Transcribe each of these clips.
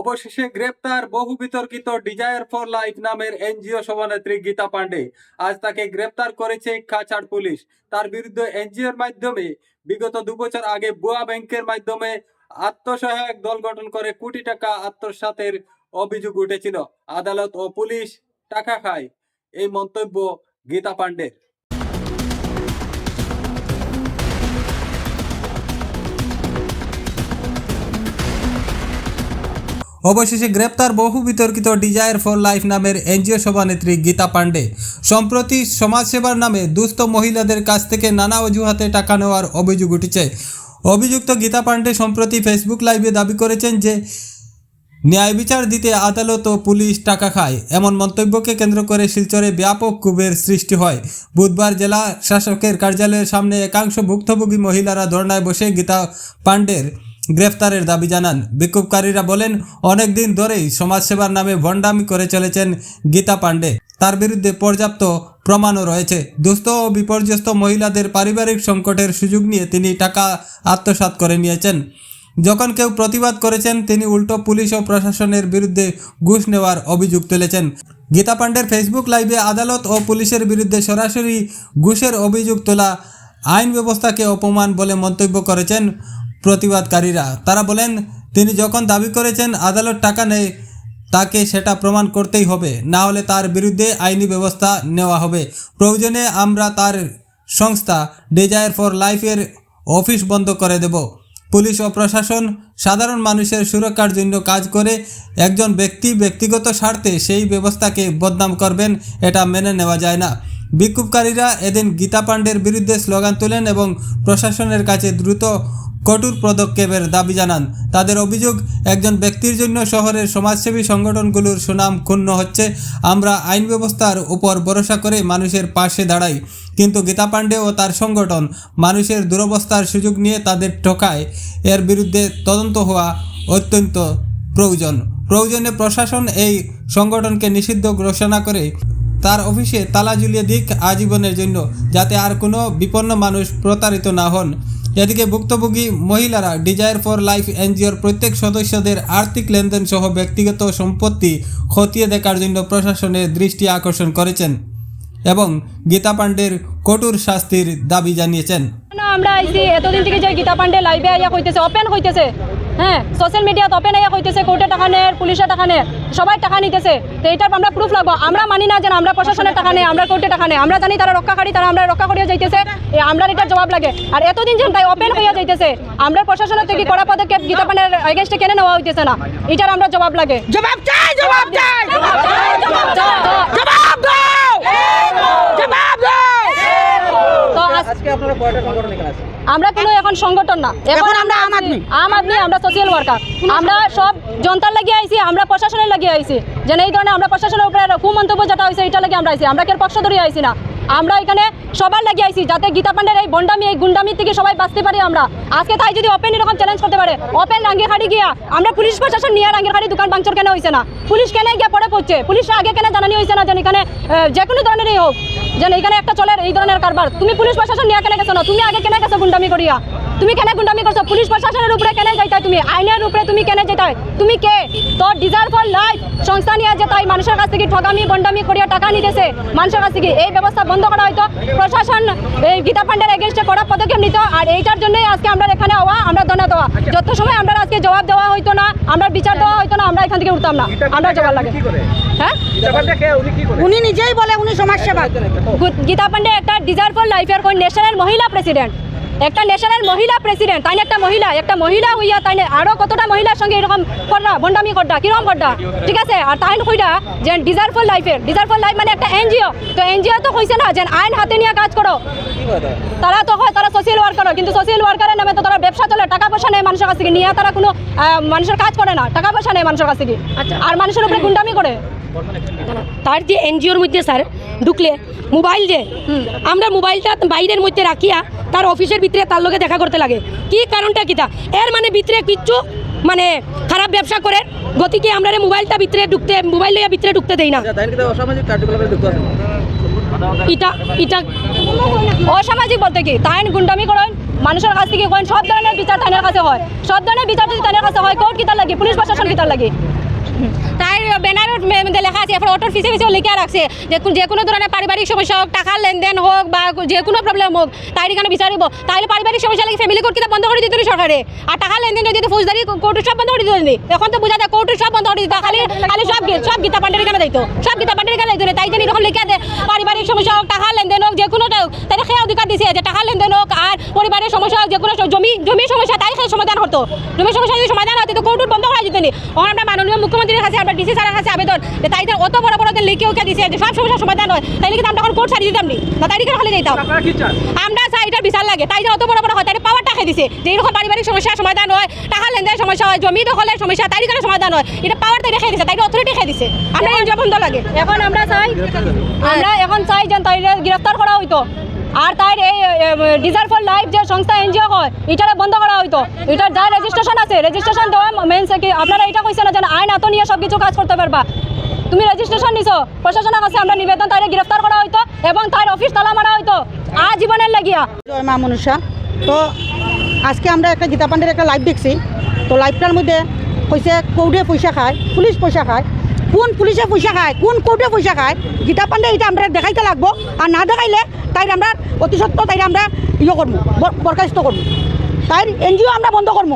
অবশেষে গ্রেপ্তার বহু বিতর্কিত ডিজায়ার ফর লাইফ নামের এনজিও সভানেত্রী গীতা পান্ডে আজ তাকে গ্রেপ্তার করেছে কাছাড় পুলিশ। তার বিরুদ্ধে এনজিওর মাধ্যমে বিগত দু বছর আগে বুয়া ব্যাংকের মাধ্যমে আত্মসহায়ক দল গঠন করে কোটি টাকা আত্মসাতের অভিযোগ উঠেছিল। আদালত ও পুলিশ টাকা খায়। এই মন্তব্য গীতা পান্ডের অবশেষে গ্রেপ্তার বহু বিতর্কিত ডিজায়ার ফর লাইফ নামের এনজিও সভানেত্রী গীতা পান্ডে সম্প্রতি সমাজসেবার নামে দুস্থ মহিলাদের কাছ থেকে নানা অজুহাতে টাকা নেওয়ার অভিযোগ উঠেছে। অভিযুক্ত গীতা পান্ডে সম্প্রতি ফেসবুক লাইভে দাবি করেছেন যে, ন্যায় বিচার দিতে আদালত ও পুলিশ টাকা খায়। এমন মন্তব্যকে কেন্দ্র করে শিলচরে ব্যাপক ক্ষোভের সৃষ্টি হয়। বুধবার জেলা শাসকের কার্যালয়ের সামনে একাংশ ভুক্তভোগী মহিলারা ধর্নায় বসে গীতা পান্ডের গ্রেফতারের দাবি জানান। বিক্ষোভকারীরা বলেন, অনেক দিন ধরেই সমাজসেবার নামে ভণ্ডামি করে চলেছেন গীতা পাণ্ডে। তার বিরুদ্ধে পর্যাপ্ত প্রমাণও রয়েছে। দুস্থ ও বিপর্যস্ত মহিলাদের পারিবারিক সংকটের সুযোগ নিয়ে তিনি টাকা আত্মসাৎ করে নিয়েছেন। যখন কেউ প্রতিবাদ করেছেন, তিনি উল্টো পুলিশ ও প্রশাসনের বিরুদ্ধে ঘুষ নেওয়ার অভিযোগ তুলেছেন। গীতা পান্ডের ফেসবুক লাইভে আদালত ও পুলিশের বিরুদ্ধে সরাসরি ঘুষের অভিযোগ তোলা আইন ব্যবস্থাকে অপমান বলে মন্তব্য করেছেন। প্রতিবাদকারীরা। তারা বলেন, তিনি যখন দাবি করেছেন, আদালত টাকা নেয় তাকে সেটা প্রমাণ করতেই হবে। না হলে তার বিরুদ্ধে আইনি ব্যবস্থা নেওয়া হবে। প্রয়োজনে আমরা তার সংস্থা ডিজায়ার ফর লাইফের অফিস বন্ধ করে দেব। পুলিশ ও প্রশাসন সাধারণ মানুষের সুরক্ষার জন্য কাজ করে, একজন ব্যক্তি ব্যক্তিগত স্বার্থে সেই ব্যবস্থাকে বদনাম করবেন, এটা মেনে নেওয়া যায় না। বিক্ষোভকারীরা এদিন গীতা পাণ্ডের বিরুদ্ধে স্লোগান তোলেন এবং প্রশাসনের কাছে দ্রুত কঠোর পদক্ষেপের দাবি জানান। তাদের অভিযোগ, একজন ব্যক্তির জন্য শহরের সমাজসেবী সংগঠনগুলোর সুনাম ক্ষুণ্ণ হচ্ছে, আমরা আইন ব্যবস্থার উপর ভরসা করে মানুষের পাশে দাঁড়াই। কিন্তু গীতা পাণ্ডে ও তার সংগঠন মানুষের দুরবস্থার সুযোগ নিয়ে তাদের ঠকায়। এর বিরুদ্ধে তদন্ত হওয়া অত্যন্ত প্রয়োজন। প্রয়োজনে প্রশাসন এই সংগঠনকে নিষিদ্ধ ঘোষণা করে তার অফিসে তালা ঝুলিয়ে দিক আজীবনের জন্য, যাতে আর কোনো বিপন্ন মানুষ প্রতারিত না হন। এদিকে ভুক্তভোগী মহিলারা ডিজায়ার ফর লাইফ এনজিওর প্রত্যেক সদস্যদের আর্থিক লেনদেন সহ ব্যক্তিগত সম্পত্তি খতিয়ে দেখার জন্য প্রশাসনের দৃষ্টি আকর্ষণ করেছেন এবং গীতা পাণ্ডের কঠোর শাস্তির দাবি জানিয়েছেন। না আমরা আইছি এতদিন থেকে যে গীতা পান্ডে লাইভে আইয়া কইতেছে ওপেন কইতেছে। হ্যাঁ সোশ্যাল মিডিয়াত ওপেন আইয়া কইতেছে কোর্টে টাকা নেয় টাকা নেয় সবাই টাকা নিতেছে। তো এটার আমরা প্রুফ লাগবো। আমরা মানি না যে আমরা প্রশাসনের টাকা নেই আমরা কোর্টে টাকা নেই আমরা জানি তারা রক্ষাকারী তারা আমরা রক্ষা করিয়া যাইতেছে। আমরা এটার জবাব লাগে। আর এতদিন যে তাই ওপেন হইয়া যাইতেছে আমরা প্রশাসনের থেকে কড়া পদক্ষেপ গীতা পান্ডের এগেনস্টে কেন নেওয়া হইতেছে না। এটার আমরা জবাব লাগে। জবাব চাই জবাব চাই। জবাব চাই, জবাব চাই। জবাব দাও। জবাব আজকে আপনারা কয়টা সংগঠন এখানে আছেন? আমরা কোনো এখন সংগঠন না। এখন আমরা আম আদমি। আম আদমি আমরা সোশ্যাল ওয়ার্কার আমরা সব জনতার লাগিয়ে আইছি আমরা প্রশাসনের লাগিয়ে আইছি। যেন এই ধরনের আমরা প্রশাসনের উপরে কুমন্তব্য যেটা হয়েছে এটা লাগে আমরা আইছি। আমরা কেউ পক্ষ ধরে আইছি না? আমরা এখানে সবার লাগিয়ে আইছি যাতে গীতা পান্ডের এই বন্ডামি, এই গুন্ডামি থেকে সবাই বাঁচতে পারি আমরা। আজকে তাই যদি ওপেন এরকম চ্যালেঞ্জ করতে পারে ওপেন রাঙ্গি খাড়ি গিয়া, আমরা পুলিশ প্রশাসন নিয়ে রাঙ্গি খাড়ি দোকান বাংচর কেন হয়েছে না? পুলিশ কেন গিয়ে পড়ে পড়ছে? পুলিশ আগে কেন জানানি হয়েছে না যেন এখানে যে কোনো ধরনেরই হোক, যেন এখানে একটা চলে এই ধরনের কারবার। তুমি পুলিশ প্রশাসন নিয়ে কেন গেছো না? তুমি আগে কেন গেছো গুন্ডামি করিয়া? তুমি কেন গুন্ডামি করছ? পুলিশ প্রশাসনের উপরে কেন যাইতাই তুমি? আইনের উপরে তুমি কেন যেতাই তুমি কে? তোর ডিজার ফর লাইফ সংস্থা নিয়ে যেতাই মানুষের কাছ থেকে ঠগামি, বন্ডামি করিয়া টাকা নিতেছে। মানুষের কাছ থেকে এই ব্যবস্থা বন্ধ করা হয়তো। প্রশাসন এই গীতা পান্ডার এগেনস্টে কড়া পদক্ষেপ নিত আর এইটার জন্যই আজকে আমরা এখানে হওয়া আমরা ধন্যবাদ দেওয়া। যত সময় আমরা আজকে জবাব দেওয়া হইতো না আমরা বিচার দেওয়া হইতো না আমরা এখান থেকে উঠতাম না। আমরা জবাব লাগে। হ্যাঁ? গীতা পান্ডে কে উনি কি করে উনি নিজেই বলে উনি সমাজসেবা গীতা পান্ডে একটা ডিজায়ার ফর লাইফের কোন ন্যাশনাল মহিলা প্রেসিডেন্ট একটা ন্যাশনাল মহিলা প্রেসিডেন্ট তাই একটা মহিলা একটা মহিলা হইয়া তাই আরও কতটা মহিলার সঙ্গে এরকম কররা বন্ডামি করডা কীরকম করডা ঠিক আছে? আর তাই কইরা যে ডিজায়ার ফর লাইফের ডিজায়ার ফর লাইফ মানে একটা এনজিও তো এনজিও তো কইছে না যে আইন হাতে নিয়ে কাজ করো। তারা? তো হয় তারা সোশ্যাল ওয়ার্কার কিন্তু সোশ্যাল ওয়ার্কারের নামে তো তারা ব্যবসা চলে টাকা পয়সা নেয় মানুষের কাছ নিয়ে তারা কোনো মানুষের কাজ করে না টাকা পয়সা নেয় মানুষের কাছ থেকে। আর মানুষের উপরে গুন্ডামি করে। তার যে এনজিওর মধ্যে স্যার ঢুকলে মোবাইল যে আমরা মোবাইলটা বাইরের মধ্যে রাখিয়া তার অফিসের ভিতরে তার লগে দেখা করতে লাগে। কি কারণটা কিতা? এর মানে ভিতরে কিচ্ছু মানে খারাপ ব্যবসা করে গতিকে আমরা রে মোবাইলটা ভিতরে ঢুকতে মোবাইল লইয়া ভিতরে ঢুকতে দেই না। আচ্ছা, ইটা ইটা অসামাজিক বলতে কি? তাই গুন্ডামি করেন মানুষের কাছ থেকে কইন সব ধরনের বিচার তাদের কাছে হয়। সব ধরনের বিচার যদি তাদের কাছে হয় কোর্ট কিতার লাগে পুলিশ প্রশাসন কিতার লাগে। তাই ব্যানারের মধ্যে লেখা আছে, এরপর অটোর ফিসে ফিসেও লিখে রাখছে। যে কোন- যে কোনো ধরনের পারিবারিক সমস্যা হোক টাকার লেনদেন হোক বা যে কোনো প্রবলেম হোক, তাই এখানে বিচারিব? তাহলে পারিবারিক সমস্যা লাগে ফ্যামিলি কোর্ট বন্ধ করে দিত সরকারে? আর টাকার লেনদেন যদি ফৌজদারি কোর্টের সব বন্ধ করে দিত এখন তো বোঝা যায় কোর্টের সব বন্ধ করে দিত। খালি খালি সব সব গীতা পান্ডের এখানে দিত সব গীতা পান্ডের এখানে দিত তাই জন্য এরকম লিখে দেয় পারিবারিক সমস্যা হোক টাকার লেনদেন হোক, যে হোক তাই সে অধিকার দিছে যে টাকার লেনদেন হোক আর পরিবারের সমস্যা হোক, যে কোনো জমি জমির সমস্যা, তাই সে সমাধান হতো। জমির সমস্যা যদি সমাধান হতো, তো কোর্ট বন্ধ করা যেত আমরা মাননীয় মুখ্যমন্ত্রীর কাছে আমরা ডিসি স্যারের কাছে আবেদন যে তাই যে অত বড় বড় লিখে ওকে দিছে যে সব সমস্যার সমাধান হয়। তাই লিখে আমরা এখন কোর্ট ছাড়িয়ে দিতাম নি? না তাই লিখে খালি যাইতাম? কি আমরা চাই এটার বিচার লাগে। তাই অত বড় বড় হয় তাই পাওয়ারটা খেয়ে দিছে? যে এরকম পারিবারিক সমস্যার সমাধান হয় টাকা লেনদেনের সমস্যা হয় জমি দখলের সমস্যা তাই এখানে সমাধান হয়? এটা পাওয়ার তাই রেখে দিছে? তাই অথরিটি খেয়ে দিছে? আমরা এনজিও বন্ধ লাগে। এখন আমরা চাই আমরা এখন চাই যে তাই গ্রেফতার করা হইতো। আর তাই এই ডিজার ফর লাইফ যে সংস্থা এনজিও হয় এটারে বন্ধ করা হইতো। এটার যা রেজিস্ট্রেশন আছে রেজিস্ট্রেশন দেওয়া মেন কি আপনারা এটা কইছে না যে আইন এত নিয়ে সব কিছু কাজ করতে পারবা। তুমি রেজিস্ট্রেশন নিছো, প্রশাসনের কাছে আমরা নিবেদন তাই গ্রেফতার করা হইতো এবং তার অফিস তালা মারা হইতো। আজীবনের লাগিয়া। জয় মা মনুষা। তো আজকে আমরা একটা গীতা পান্ডের একটা লাইভ দেখছি। তো লাইভটার মধ্যে কইছে, কৌডে পয়সা খায়, পুলিশ পয়সা খায়। কোন পুলিশে পয়সা খায়, কোন কৌডে পয়সা খায়? গীতা পান্ডে এটা আমরা দেখাইতে লাগবো। আর না দেখাইলে তাই আমরা অতি সত্ত্বেও তাই আমরা ইয়ে করব বরখাস্ত করব তাই এনজিও আমরা বন্ধ করব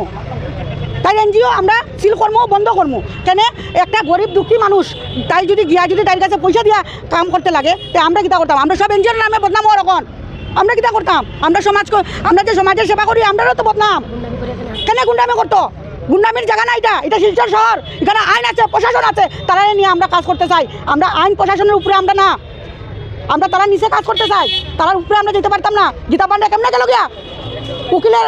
তাই এনজিও আমরা সিল কর্ম, বন্ধ করব কেন একটা গরিব দুঃখী মানুষ তাই যদি গিয়া যদি তার কাছে পয়সা দিয়া কাম করতে লাগে, তো আমরা কিতা করতাম? আমরা সব এনজিওর নামে বদনাম হওয়ার এখন আমরা কিতা করতাম? আমরা সমাজ আমরা যে সমাজের সেবা করি আমরাও তো বদনাম। কেন গুন্ডামি করতো? গুন্ডামির জায়গা না এটা। এটা শিলচর শহর। এখানে আইন আছে, প্রশাসন আছে। তারা নিয়ে আমরা কাজ করতে চাই। আমরা আইন প্রশাসনের উপরে আমরা না। আমরা তারা নিচে কাজ করতে চাই। তার উপরে আমরা যেতে পারতাম না। গীতা পান্ডে কেমনে গেল গিয়া? উকিলের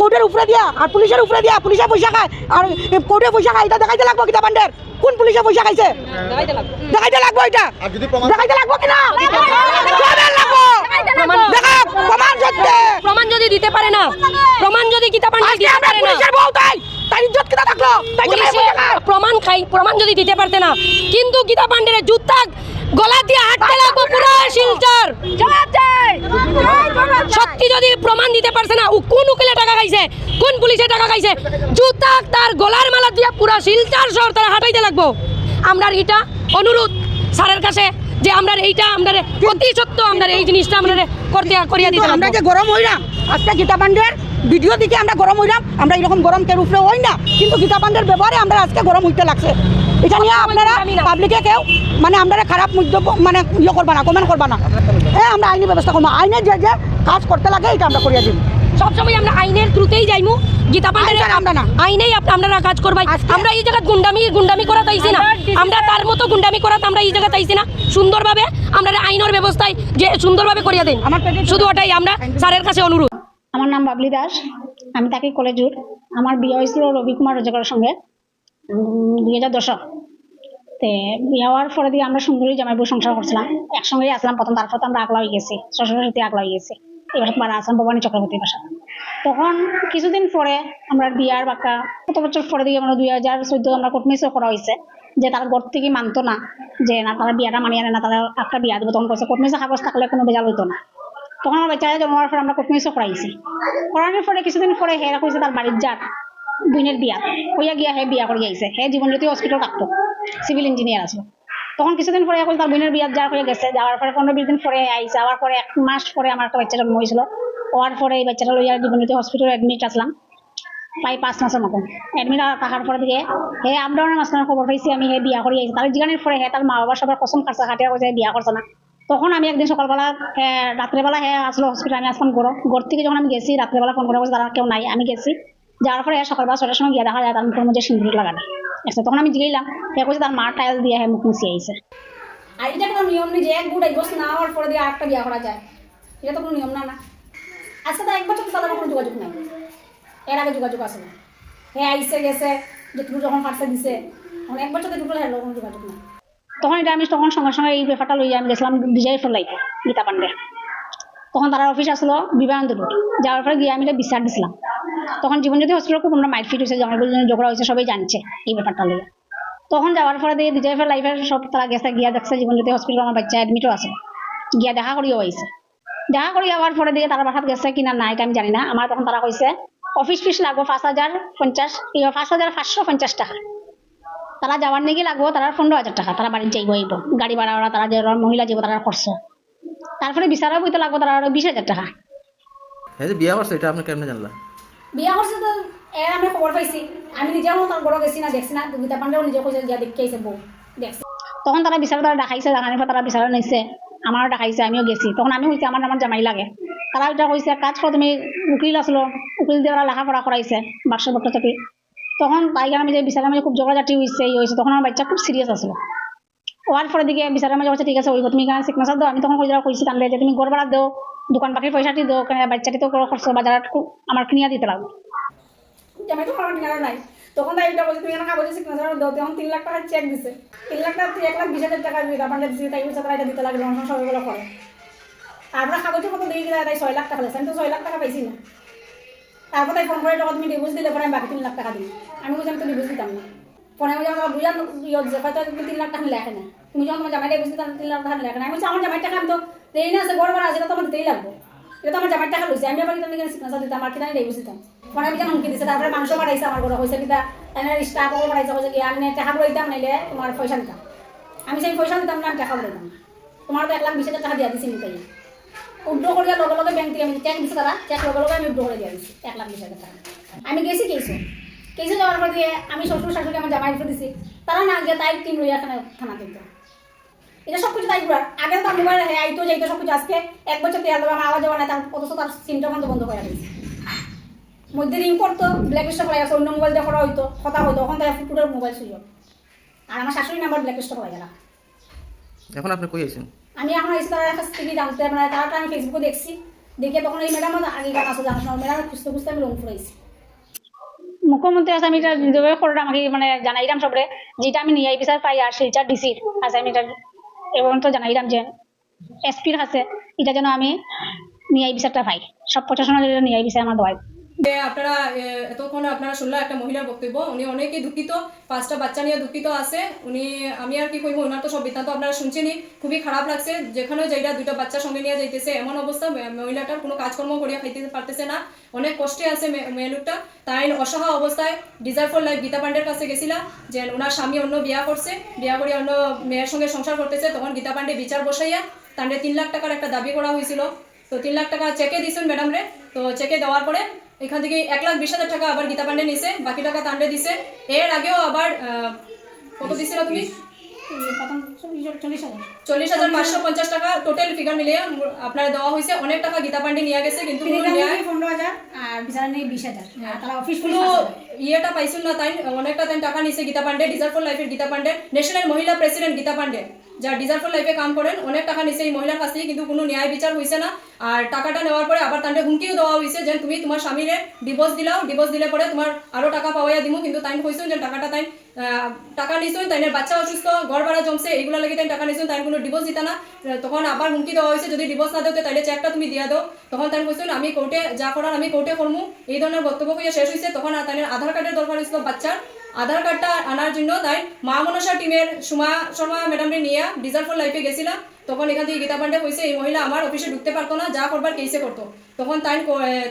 কোর্টের উপরে দিয়া আর পুলিশের উপরে দিয়া পুলিশে পয়সা খায় আর কোর্টে পয়সা খায় এটা দেখাইতে লাগবো গীতা পান্ডের। কোন পুলিশে পয়সা খাইছে? দেখাইতে লাগবো। এটা। দেখাইতে লাগবো কিনা প্রমাণ দেখা প্রমাণ সত্যি। প্রমাণ যদি দিতে পারে না প্রমাণ যদি গীতা পান্ডে দিতে পারে না। তাই। ইজ্জত কিনা থাকল। প্রমাণ খাই প্রমাণ যদি দিতে পারতে না কিন্তু গীতা পান্ডের জুতা গলা দিয়ে হাঁটতে লাগবো পুরো শিলচর। সত্যি যদি প্রমাণ দিতে পারছে না ও কোন উকিলে টাকা খাইছে কোন পুলিশে টাকা খাইছে জুতা তার গলার মালা দিয়ে পুরো শিলচর শহর তারা হাঁটাইতে লাগবো। আমরা এটা অনুরোধ স্যারের কাছে যে আমরা এইটা আমরা অতি সত্য আমরা এই জিনিসটা আমরা করতে করিয়া দিতে আমরা যে গরম হইলাম আজকে গীতা পান্ডের ভিডিও দিকে আমরা গরম হইলাম আমরা এরকম গরম কেউ উপরে হই না। কিন্তু গীতা পান্ডের ব্যবহারে আমরা আজকে গরম হইতে লাগছে। এটা নিয়ে আপনারা পাবলিকে কেউ মানে আমরা খারাপ মন্তব্য মানে ইয়ে করবা না কমেন্ট করবা না। হ্যাঁ আমরা আইনি ব্যবস্থা করব। আইনের যে যে কাজ করতে লাগে এটা আমরা করিয়া দিব। সবসময় আমরা আইনের থ্রুতেই যাইমু। গীতা পান্ডের আমরা না। আইনেই আপনারা কাজ করবাই। আমরা এই জায়গায় গুন্ডামি গুন্ডামি করা তাইছি না। আমরা তার মতো গুন্ডামি করা আমরা এই তাইছি না। সুন্দরভাবে আমরা আইনের ব্যবস্থায় যে সুন্দরভাবে করিয়া দেন। আমার পেটে- শুধু ওটাই আমরা স্যারের কাছে অনুরোধ। আমার নাম বাবলি দাস। আমি থাকি কলেজুর। আমার বিয়ে হয়েছিল রবি কুমার রোজগারের সঙ্গে। দুই হাজার দশক তে বিয়ে হওয়ার পরে দিয়ে আমরা সুন্দরী জামাইবু সংসার করছিলাম। একসঙ্গেই আসলাম প্রথম, তারপর তো আমরা আগলা হয়ে গেছি। শ্বশুর সাথে আগলা হয়ে গেছি। এবার তোমার আসলাম ভবানী চক্রবর্তীর বাসা। তখন কিছুদিন পরে আমরা বিয়ার বাক্কা কত বছর পরে দিয়ে আমরা দুই হাজার চোদ্দ আমরা কোর্টমেসও করা হয়েছে, যে তারা ঘর থেকে মানতো না, যে না তারা বিয়াটা মানিয়ে আনে, না তারা একটা বিয়া দেবো তখন কইছে কোর্টমেসে কাগজ থাকলে কোনো বেজাল হইতো না। তখন আমার বাচ্চারা জন্মার পর আমরা কোর্টমেসও করাইছি। করানোর পরে কিছুদিন পরে হেরা কইছে, তার বাড়ির যার বোনের বিয়া। হইয়া গিয়া হে বিয়া করে আইছে। হে জীবন জ্যোতি হসপিটাল থাকতো সিভিল ইঞ্জিনিয়ার আছে তখন কিছুদিন পরে এখন তার বোনের বিয়ার যার হয়ে গেছে। যাওয়ার পরে পনেরো বিশ দিন পরে আইছে। যাওয়ার পরে এক মাস পরে আমার একটা বাচ্চা জন্ম হয়েছিল হওয়ার পরে এই বাচ্চাটা লইয়া জীবন জ্যোতি হসপিটালে অ্যাডমিট আসলাম। প্রায় পাঁচ মাসের মতন। অ্যাডমিট থাকার পরে দিকে হে আমরাও মাঝখানে খবর পাইছি আমি হে বিয়া করে আইছি। তার জিগানের পরে হে তার মা বাবা সবার কসম কাটছে হাটিয়া কইছে বিয়া করছে না। তখন আমি একদিন সকালবেলা রাত্রেবেলা হে আসলো হসপিটাল আমি আসলাম গরো ঘর থেকে যখন আমি গেছি, রাত্রেবেলা ফোন করে বলছে, তারা কেউ নাই। আমি গেছি। যাওয়ার পরে সকালবেলা ছটার সময় গিয়ে দেখা যায় তার মুখের মধ্যে সিন্দুর লাগানো আচ্ছা তখন আমি জিগাইলাম হে কইছে তার মা টাইল দিয়ে হে মুখ মুছিয়ে আইছে। আর এটা কোনো নিয়ম নেই যে এক গুড়াই বসে না হওয়ার পরে দিয়ে আরেকটা বিয়া করা যায়। এটা তো কোনো নিয়ম না না। আজকে তো এক বছর তাদের কোনো যোগাযোগ নাই। এর আগে যোগাযোগ আছে। না হ্যাঁ আইসে গেছে যেটুকু যখন ফার্সে দিছে। এখন এক বছর ঢুকলে হ্যাঁ কোনো যোগাযোগ নাই। তখন এটা আমি তখন সঙ্গে সঙ্গে এই ব্যাপারটা লইয়া আমি গেছিলাম বিজয় ফেলাইতে গীতা পান্ডে তখন তারা অফিস আসলো বিবেকানন্দ রোড যাওয়ার পরে গিয়ে আমি এটা বিচার দিছিলাম। তখন জীবনজ্যোতি হসপিটাল খুব আমরা মাইটফিট হয়েছে জঙ্গল জন্য ঝগড়া হয়েছে সবাই জানছে এই ব্যাপারটা লইয়া তখন যাওয়ার পরে দিয়ে বিজয় ফের লাইফের সব তারা গেছে গিয়া দেখছে জীবনজ্যোতি হসপিটাল আমার বাচ্চা অ্যাডমিটও আছে। গিয়া দেখা করিও আইছে দেখা করি আবার পরে দিকে তারা বাসাত গেছে কিনা না এটা আমি জানি না। আমার তখন তারা কইছে অফিস ফিস লাগবো পাঁচ হাজার পঞ্চাশ পাঁচ হাজার পাঁচশো পঞ্চাশ টাকা। তারা যাওয়ার নাকি লাগবো তারা পনেরো হাজার টাকা তারা বাড়ির যাইব আইব গাড়ি ভাড়া ওরা তারা যে মহিলা যাব তারা খরচ তারপরে বিচারা বইতে লাগবো তারা আরও বিশ হাজার টাকা। হ্যাঁ যে বিয়া করছে এটা আপনি কেমনে জানলা? বিয়া করছে তো এর আমি খবর পাইছি। আমি নিজেও তার বড় গেছি না দেখছি না। গীতা পান্ডেও নিজে কইছে গিয়া দেখে আইছে বউ দেখছি। তখন তারা বিচারা তারা দেখাইছে দেখানোর পর তারা বিচারা নিছে। আমারও দেখাইছে আমিও গেছি। তখন আমি কইছি আমার আমার জামাই লাগে। তারা ওইটা কইছে কাজ করো তুমি? উকিল আসলো উকিল দিয়ে ওরা লেখাপড়া করাইছে বাক্স পত্র থেকে তখন পাইকার আমি যে বিচারের মাঝে খুব ঝগড়াঝাটি হয়েছে এই হয়েছে তখন আমার বাচ্চা খুব সিরিয়াস আসলো ওয়ার পরে দিকে বিচারের মাঝে বলছে ঠিক আছে ওই তুমি এখানে সিকনেসার দাও আমি তখন কইরা কইছি তাহলে যে তুমি গড় ভাড়া দাও দোকান পাখির পয়সাটি দাও কেন বাচ্চাটি তো খরচ বাজার আমার কিনিয়া দিতে লাগবে জামাই তো নাই? তখন তাই এটা তুমি এখানে কাগজে সিগনেচার দাও তখন তিন লাখ টাকার চেক দিছে। তিন লাখ টাকা এক লাখ বিশ হাজার টাকা গীতা পান্ডে দিছে, তাই বলছে তারা দিতে লাগল করে তারপরে কত দিয়ে তাই ছয় লাখ টাকা লেছে আমি তো ছয় লাখ টাকা পাইছি না। তারপর ফোন করে টাকা তুমি ডিভোর্স দিলে পরে আমি বাকি তিন লাখ টাকা দিই আমি বলছি আমি তো না। ফোনে আমি যখন ইয়ে যে হয়তো তুমি তিন লাখ টাকা লেখে না তুমি যখন তোমার জামাই ডিভোর্স দিতাম তিন লাখ টাকা লেখে না আমি বলছি, আমার জামাই টাকা আমি তো দেই না আছে বড় বড় আছে তো আমার দিতেই লাগবে। এটা তো আমার জামাই টাকা লইছে, আমি আবার কিন্তু সিগনেচার দিতাম, আর কিনা ডিভোর্স দিতাম ফোনে আমি যেন হুমকি দিছে, তারপরে মাংস পাঠাইছে আমার ঘরে হয়েছে কিনা এনে স্টাফ পাঠাইছে হয়েছে কি, আমি টাকা বইতাম নাইলে তোমার পয়সা দিতাম আমি সেই পয়সা দিতাম না, আমি টাকা বইতাম না তোমার তো এক লাখ বিশ টাকা দিয়া দিছি নিতাই উদ্যোগ করিয়া লগে লগে ব্যাংক থেকে আমি চেক দিছি তারা চেক লগে লগে আমি উদ্যোগ করে দিয়া দিছি, এক লাখ বিশ টাকা। আমি গেছি কেসে কেসে যাওয়ার পর দিয়ে আমি শ্বশুর শাশুড়ি আমার জামাই রেখে দিছি। তারা না গিয়ে তাই টিম লইয়া এখানে থানা কিন্তু এটা সব কিছু তাই পুরা। আগে তো আমি মোবাইল হ্যাঁ আইতো যাইতো সব কিছু আজকে এক বছর দেবো আমার আওয়াজ যাওয়া না তার অথচ তার সিমটা বন্ধ বন্ধ করে দিয়েছে। মধ্যে রিং করতো ব্ল্যাক লিস্টে পড়ে গেছে অন্য মোবাইল দিয়ে করা হইতো কথা হইতো ওখান থেকে ফুটুটের মোবাইল সুযোগ আর আমার শাশুড়ি নাম্বার ব্ল্যাক লিস্টে পড়ে গেল। এখন আপনি কই আছেন? আমি এখন এসে তার কাছ থেকে জানতে মানে তারটা আমি ফেসবুকে দেখছি। দেখে তখন এই ম্যাডাম আগে গান আসো জানাশোনা ম্যাডাম খুঁজতে খুঁজতে আমি রংপুর আইছি। মুখ্যমন্ত্রী আমি এটা নিজেভাবে আমাকে মানে জানাইলাম সবরে, যেটা আমি নিয়ে বিচার পাই আর সেইটা ডিসির এটা এবং তো জানাইলাম যে এসপির আছে এটা যেন আমি নিয়ে বিচারটা পাই। সব প্রশাসনের নিয়ে বিচার আমার দোয়াই যে আপনারা এতক্ষণ আপনারা শুনলেন একটা মহিলার বক্তব্য, উনি অনেকই দুঃখিত, পাঁচটা বাচ্চা নিয়ে দুঃখিত আছে, উনি, আমি আর কি কইব, ওনার তো সব বৃত্তান্ত আপনারা শুনছেনই, খুবই খারাপ লাগছে যেখানে যেটা দুটো বাচ্চা সঙ্গে নিয়ে যাইতেছে, এমন অবস্থা মহিলাটার কোনো কাজকর্ম করিয়া খাইতে পারতেছে না, অনেক কষ্টে আছে মেয়ে লোকটা, তাই অসহায় অবস্থায় ডিজার্ভ ফর লাইফ গীতা পাণ্ডের কাছে গেছিলাম যে ওনার স্বামী অন্য বিয়া করছে, বিয়া করে অন্য মেয়ের সঙ্গে সংসার করতেছে, তখন গীতা পান্ডে বিচার বসাইয়া তান্ডে তিন লাখ টাকার একটা দাবি করা হয়েছিল, তো তিন লাখ টাকা চেকে দিয়েছেন ম্যাডাম রে, তো চেকে দেওয়ার পরে এখান থেকে এক লাখ বিশ হাজার টাকা আবার গীতা পান্ডে নিছে বাকি টাকা তান্ডে দিছে। এর আগেও আবার কত দিছিল তুমি? চল্লিশ হাজার পাঁচশো পঞ্চাশ টাকা টোটাল ফিগার মিলিয়ে আপনার দেওয়া হয়েছে। অনেক টাকা গীতা পান্ডে নিয়ে গেছে কিন্তু পনেরো হাজার আর বিচারা নেই বিশ হাজার। অফিস কোনো ইয়েটা পাইছিল না তাই অনেকটা তাই টাকা নিছে গীতা পান্ডে ডিজার্ভ ফর লাইফের গীতা পান্ডে ন্যাশনাল মহিলা প্রেসিডেন্ট গীতা পান্ডে যা ডিজার্ভ ফর লাইফে কাম করেন, অনেক টাকা নিছে এই মহিলার কাছ থেকে, কিন্তু কোনো ন্যায় বিচার হয়েছে না। আর টাকাটা নেওয়ার পরে আবার তান্ডে হুমকিও দেওয়া হয়েছে যে তুমি তোমার স্বামীরে ডিভোর্স দিলাও ডিভোর্স দিলে পরে তোমার আরও টাকা পাওয়াইয়া দিমু, কিন্তু তাই কইছো যে টাকাটা তাই টাকা নিছো তাইনের বাচ্চা অসুস্থ, ঘর ভাড়া জমছে এগুলো লাগে তাই টাকা নিছো তাই কোনো ডিভোর্স দিতা না। তখন আবার হুমকি দেওয়া হয়েছে যদি ডিভোর্স না দেও তাহলে চেকটা তুমি দিয়া দাও। তখন তাই কইছো আমি কোর্টে যা করার আমি কোর্টে করমু। এই ধরনের বক্তব্য কইয়া শেষ হয়েছে তখন আর আধার কার্ডের দরকার হয়েছিল বাচ্চার। আধার কার্ডটা আনার জন্য, তাই মা মনসা টিমের সুমা শর্মা ম্যাডামরে নিয়ে ডিজার্ভ ফর লাইফে গেছিলাম। তখন এখান থেকে গীতা পান্ডে কইছে, এই মহিলা আমার অফিসে ঢুকতে পারতো না, যা করবার কেসে করতো। তখন তাই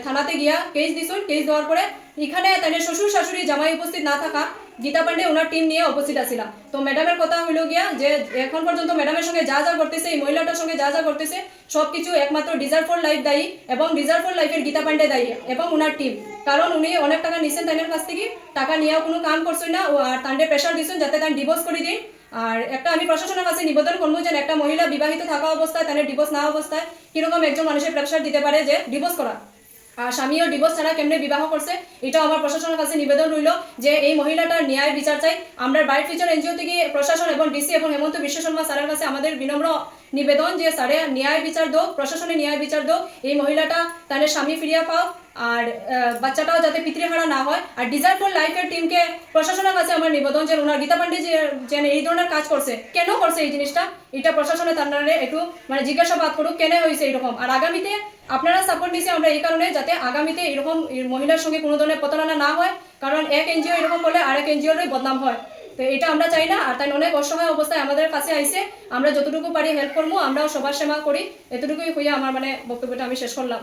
থানাতে গিয়া কেস দিছুন কেস দেওয়ার পরে এখানে তাই শ্বশুর, শাশুড়ি, জামাই উপস্থিত না থাকা গীতা পান্ডে ওনার টিম নিয়ে উপস্থিত আসিলা। তো ম্যাডামের কথা হইল গিয়া যে এখন পর্যন্ত ম্যাডামের সঙ্গে যা যা করতেছে এই মহিলাটার সঙ্গে যা যা করতেছে সবকিছু একমাত্র ডিজার্ভ ফর লাইফ দায়ী এবং ডিজার্ভ ফর লাইফের গীতা পান্ডে দায়ী এবং ওনার টিম কারণ উনি অনেক টাকা নিছেন তাদের কাছ থেকে, টাকা নিয়েও কোনো কাম করছেন না আর তান্ডে প্রেশার দিচ্ছেন যাতে তার ডিভোর্স করে দিন। আর একটা আমি প্রশাসনের কাছে নিবেদন করব যে একটা মহিলা বিবাহিত থাকা অবস্থায় তাদের ডিভোর্স না অবস্থায় কীরকম একজন মানুষের প্রেশার দিতে পারে যে ডিভোর্স করা। আর স্বামীও ডিভোর্স ছাড়া কেমনে বিবাহ করছে, এটাও আমার প্রশাসনের কাছে নিবেদন রইল যে এই মহিলাটার ন্যায় বিচার চাই। আমরা বাইট ফিচার এনজিও থেকে প্রশাসন এবং ডিসি এবং হেমন্ত বিশ্ব শর্মা স্যারের কাছে আমাদের বিনম্র নিবেদন যে, স্যারে, ন্যায় বিচার দোক, প্রশাসনে ন্যায় বিচার দোক, এই মহিলাটা তাদের স্বামী ফিরিয়া পাও। আর বাচ্চাটাও যাতে পিতৃহারা না হয়। আর ডিজার্ভ ফর লাইফের টিমকে প্রশাসনের কাছে আমার নিবেদন যে, ওনার গীতা পান্ডে যে যে এই ধরনের কাজ করছে, কেন করছে এই জিনিসটা? এটা প্রশাসনের তান্ডারে একটু মানে জিজ্ঞাসাবাদ করুক, কেন হয়েছে এরকম আর আগামীতে আপনারা সাপোর্ট দিয়েছে আমরা এই কারণে, যাতে আগামীতে এরকম মহিলার সঙ্গে কোনো ধরনের প্রতারণা না হয়। কারণ এক এনজিও এরকম করলে আরেক এনজিওরই বদনাম হয়। তো এটা আমরা চাই না। আর তাই অনেক অসহায় অবস্থায় আমাদের কাছে আইসে আমরা যতটুকু পারি হেল্প করব আমরাও সবার সেবা করি। এতটুকুই হইয়া আমার মানে বক্তব্যটা আমি শেষ করলাম।